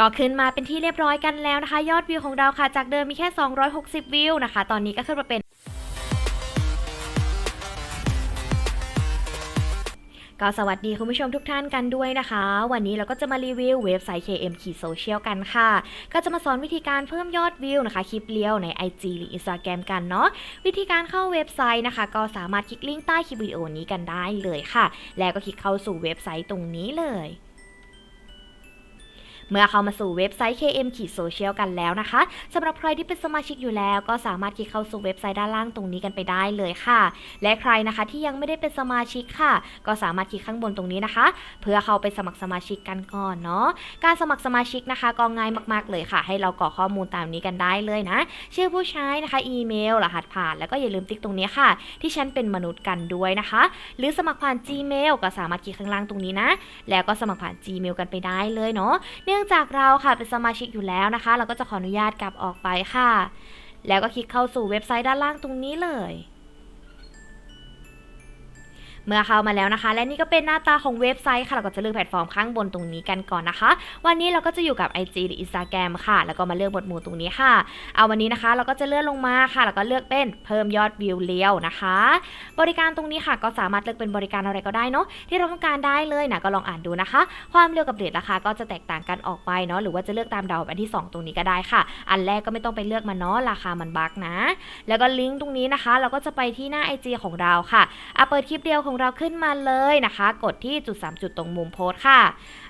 ก็ขึ้นมาเป็นที่เรียบร้อยกันแล้วนะคะ ยอดวิวของเราค่ะจากเดิมมีแค่ 260 วิวนะคะ ตอนนี้ก็ขึ้นมาเป็นก็สวัสดีคุณผู้ชมทุกท่านกันด้วยนะคะ วันนี้เราก็จะมารีวิวเว็บไซต์ KM ขีดโซเชียลกันค่ะ ก็จะมาสอนวิธีการเพิ่มยอดวิวนะคะ คลิปเลี้ยวใน IG หรือ Instagram กันเนาะวิธีการเข้าเว็บไซต์นะคะ ก็สามารถคลิกลิงก์ใต้คลิปวิดีโอนี้กันได้เลยค่ะ แล้วก็คลิกเข้าสู่เว็บไซต์ตรงนี้เลย เมื่อเข้ามาสู่เว็บไซต์ KM ขีดโซเชียลกันแล้วนะคะสำหรับใครที่เป็นสมาชิกอยู่แล้ว ก็สามารถคลิกเข้าสู่เว็บไซต์ด้านล่างตรงนี้กันไปได้เลยค่ะ และใครนะคะที่ยังไม่ได้เป็นสมาชิกค่ะ ก็สามารถคลิกข้างบนตรงนี้นะคะ เพื่อเข้าไปสมัครสมาชิกกันก่อนเนาะการสมัครสมาชิกนะคะก็ง่ายมากๆเลยค่ะ ให้เรากรอกข้อมูลตามนี้กันได้เลยนะ ชื่อผู้ใช้นะคะ อีเมลรหัสผ่าน แล้วก็อย่าลืมติ๊กตรงนี้ค่ะ ที่ฉันเป็นมนุษย์กันด้วยนะคะ หรือสมัครผ่าน Gmail ก็สามารถคลิกข้างล่างตรงนี้นะ แล้วก็สมัครผ่าน Gmail กันไปได้เลยเนาะเนื่ององจากเราค่ะเป็นสมาชิกอยู่แล้วนะคะ เราก็จะขออนุญาตกลับออกไปค่ะ แล้วก็คลิกเข้าสู่เว็บไซต์ด้านล่างตรงนี้เลย เมื่อเข้ามาแล้วนะคะ และนี่ก็เป็นหน้าตาของเว็บไซต์ค่ะ เราก็จะเลือกแพลตฟอร์มข้างบนตรงนี้กันก่อนนะคะ วันนี้เราก็จะอยู่กับ IG หรือ Instagram ค่ะ แล้วก็มาเลือกหมวดหมู่ตรงนี้ค่ะ เอาวันนี้นะคะ เราก็จะเลื่อนลงมาค่ะ แล้วก็เลือกเป็นเพิ่มยอดวิวเลี้ยวนะคะ บริการตรงนี้ค่ะ ก็สามารถเลือกเป็นบริการอะไรก็ได้เนาะ ที่เราต้องการได้เลยนะ ก็ลองอ่านดูนะคะ ความเร็วกับเรทราคาก็จะแตกต่างกันออกไปเนาะ หรือว่าจะเลือกตามดาวอันที่ 2 ตรงนี้ก็ได้ค่ะ อันแรกก็ไม่ต้องไปเลือกมันเนาะ ราคามันบักนะ แล้วก็ลิงก์ตรงนี้นะคะ เราก็จะไปที่หน้า IG ของเราค่ะอะเปิดคลิปเดียวของเราขึ้นมาเลยนะคะ กดที่จุด 3 จุดตรงมุมโพสค่ะ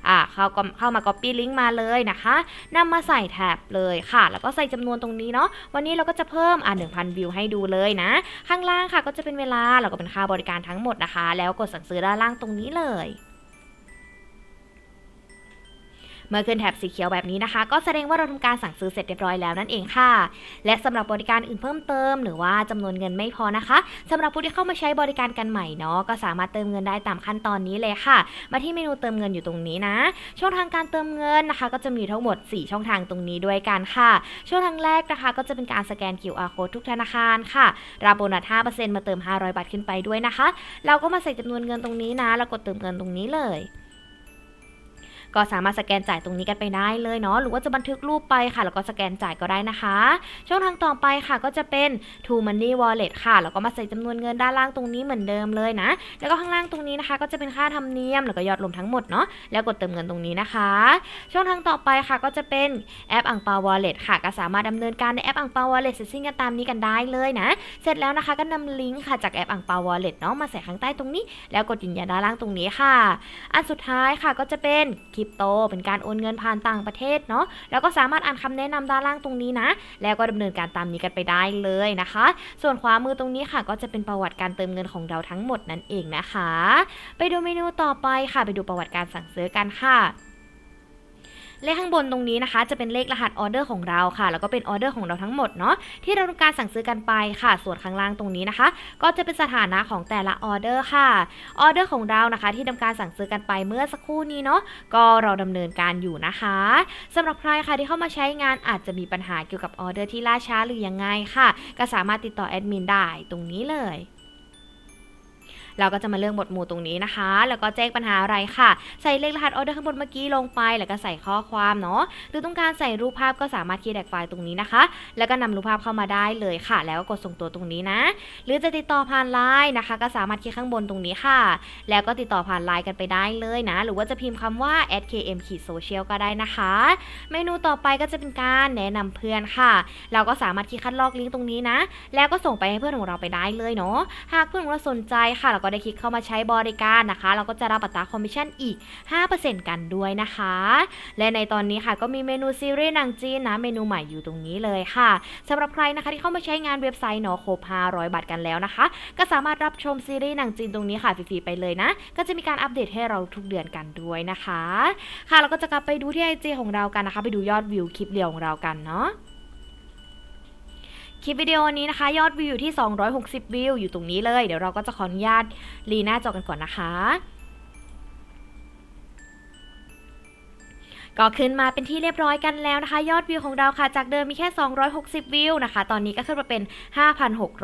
อ่าเข้าก็เข้ามา copy ลิงก์มาเลยนะคะนำมาใส่แท็บเลยค่ะ แล้วก็ใส่จำนวนตรงนี้เนาะวันนี้เราก็จะเพิ่มอ่า1,000 วิวให้ดูเลยนะ ข้างล่างค่ะก็จะเป็นเวลาแล้วก็เป็นค่าบริการทั้งหมดนะคะ แล้วกดสั่งซื้อด้านล่างตรงนี้เลย เมื่อขึ้นแถบสีเขียวแบบนี้นะคะ ก็แสดงว่าเราทำการสั่งซื้อเสร็จเรียบร้อยแล้วนั่นเองค่ะ และสำหรับบริการอื่นเพิ่มเติม หรือว่าจำนวนเงินไม่พอนะคะสำหรับผู้ที่เข้ามาใช้บริการกันใหม่เนาะก็สามารถเติมเงินได้ตามขั้นตอนนี้เลยค่ะ มาที่เมนูเติมเงินอยู่ตรงนี้นะ ช่องทางการเติมเงินนะคะ ก็จะมีทั้งหมด 4 ช่องทางตรงนี้ด้วยกันค่ะ ช่องทางแรกนะคะ ก็จะเป็นการสแกน QR code ทุกธนาคารค่ะรับโบนัส5%มาเติม 500 บาทขึ้นไปด้วยนะคะ เราก็มาใส่จำนวนเงินตรงนี้นะ แล้วกดเติมเงินตรงนี้เลย ก็สามารถสแกนจ่ายตรงนี้กันไปได้เลยเนาะหรือว่าจะบันทึกรูปไปค่ะ แล้วก็สแกนจ่ายก็ได้นะคะ ช่องทางต่อไปค่ะก็จะเป็น True Money Wallet ค่ะ แล้วก็มาใส่จำนวนเงินด้านล่างตรงนี้เหมือนเดิมเลยนะ แล้วก็ข้างล่างตรงนี้นะคะ ก็จะเป็นค่าธรรมเนียมแล้วก็ยอดรวมทั้งหมดเนาะแล้วกดเติมเงินตรงนี้นะคะ ช่องทางต่อไปค่ะก็จะเป็นแอปอังเปา Wallet ค่ะ ก็สามารถดำเนินการในแอปอังเปา Wallet เสร็จสิ้นกันตามนี้กันได้เลยนะ เสร็จแล้วนะคะก็นำลิงก์ค่ะจากแอปอังเปา Wallet เนาะมาใส่ข้างใต้ตรงนี้ แล้วกดยืนยันด้านล่างตรงนี้ค่ะ อันสุดท้ายค่ะก็จะเป็นคริปโต เป็นการโอนเงินผ่านต่างประเทศเนาะแล้วก็สามารถอ่านคำแนะนำด้านล่างตรงนี้นะ แล้วก็ดำเนินการตามนี้กันไปได้เลยนะคะ ส่วนขวามือตรงนี้ค่ะ ก็จะเป็นประวัติการเติมเงินของเราทั้งหมดนั่นเองนะคะ ไปดูเมนูต่อไปค่ะ ไปดูประวัติการสั่งซื้อกันค่ะ เลขข้างบนตรงนี้นะคะ จะเป็นเลขรหัสออเดอร์ของเราค่ะ แล้วก็เป็นออเดอร์ของเราทั้งหมดเนาะที่เราต้องการสั่งซื้อกันไปค่ะ ส่วนข้างล่างตรงนี้นะคะ ก็จะเป็นสถานะของแต่ละออเดอร์ค่ะออเดอร์ของเรานะคะ ที่ทำการสั่งซื้อกันไปเมื่อสักครู่นี้เนาะก็เราดำเนินการอยู่นะคะสำหรับใครค่ะที่เข้ามาใช้งานอาจจะมีปัญหาเกี่ยวกับออเดอร์ที่ล่าช้าหรือยังไงค่ะ ก็สามารถติดต่อแอดมินได้ตรงนี้เลย เราก็จะมาเลือกหมวดหมู่ตรงนี้นะคะ แล้วก็แจ้งปัญหาอะไรค่ะ ใส่เลขรหัสออเดอร์ข้างบนเมื่อกี้ลงไป แล้วก็ใส่ข้อความเนาะ หรือต้องการใส่รูปภาพก็สามารถคีย์แดกไฟล์ตรงนี้นะคะ แล้วก็นำรูปภาพเข้ามาได้เลยค่ะ แล้วก็กดส่งตัวตรงนี้นะ หรือจะติดต่อผ่านไลน์นะคะ ก็สามารถคลิกข้างบนตรงนี้ค่ะ แล้วก็ติดต่อผ่านไลน์กันไปได้เลยนะ หรือว่าจะพิมพ์คำว่า @km ขีด social ก็ได้นะคะ เมนูต่อไปก็จะเป็นการแนะนำเพื่อนค่ะ เราก็สามารถคลิกคัดลอกลิงก์ตรงนี้นะ แล้วก็ส่งไปให้เพื่อนของเราไปได้เลยเนาะ หากเพื่อนของเราสนใจค่ะเราก็ได้คลิกเข้ามาใช้บริการนะคะ เราก็จะรับอัตราคอมมิชชั่นอีก 5%กันด้วยนะคะ และในตอนนี้ค่ะก็มีเมนูซีรีส์หนังจีนนะเมนูใหม่อยู่ตรงนี้เลยค่ะสำหรับใครนะคะที่เข้ามาใช้งานเว็บไซต์เนาะครบ500 บาทกันแล้วนะคะ ก็สามารถรับชมซีรีส์หนังจีนตรงนี้ค่ะฟรีๆไปเลยนะ ก็จะมีการอัปเดตให้เราทุกเดือนกันด้วยนะคะ ค่ะเราก็จะกลับไปดูที่ไอจของเรากันนะคะ ไปดูยอดวิวคลิปเดียวของเรากันเนาะ คลิปวิดีโอนี้นะคะ ยอดวิวอยู่ที่ 260 วิวอยู่ตรงนี้เลย เดี๋ยวเราก็จะขออนุญาตลีหน้าจอกันก่อนนะคะ ก็ขึ้นมาเป็นที่เรียบร้อยกันแล้วนะคะ ยอดวิวของเราค่ะจากเดิมมีแค่ 260 วิวนะคะ ตอนนี้ก็ขึ้นมาเป็น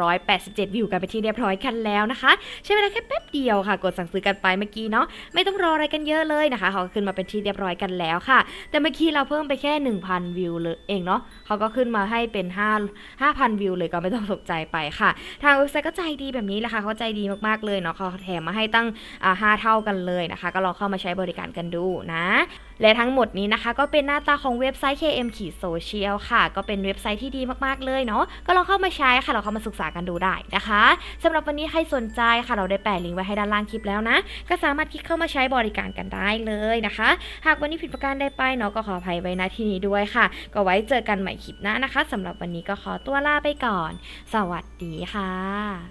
5,687 วิวกันเป็นที่เรียบร้อยกันแล้วนะคะ ใช้เวลาแค่แป๊บเดียวค่ะ กดสั่งซื้อกันไปเมื่อกี้เนาะไม่ต้องรออะไรกันเยอะเลยนะคะเขาก็ขึ้นมาเป็นที่เรียบร้อยกันแล้วค่ะ แต่เมื่อกี้เราเพิ่มไปแค่ 1,000 วิวเลยเองเนาะเขาก็ขึ้นมาให้เป็น 5 5,000 วิวเลยก็ไม่ต้องตกใจไปค่ะ ทางเว็บไซต์ก็ใจดีแบบนี้แหละค่ะเขาใจดีมากๆเลยเนาะเขาแถมมาให้ตั้งอ่าห้าเท่ากันเลยนะคะ ก็ลองเข้ามาใช้บริการกันดูนะ และทั้งหมดนี้นะคะ ก็เป็นหน้าตาของเว็บไซต์ KM ขีดโซเชียลค่ะ ก็เป็นเว็บไซต์ที่ดีมากๆเลยเนาะก็ลองเข้ามาใช้ค่ะลองเข้ามาศึกษากันดูได้นะคะสำหรับวันนี้ใครสนใจค่ะ เราได้แปะลิงก์ไว้ให้ด้านล่างคลิปแล้วนะ ก็สามารถคลิกเข้ามาใช้บริการกันได้เลยนะคะ หากวันนี้ผิดประการใดไปเนาะก็ขออภัยไว้ณที่นี้ด้วยค่ะ ก็ไว้เจอกันใหม่คลิปหน้านะคะสำหรับวันนี้ก็ขอตัวลาไปก่อน สวัสดีค่ะ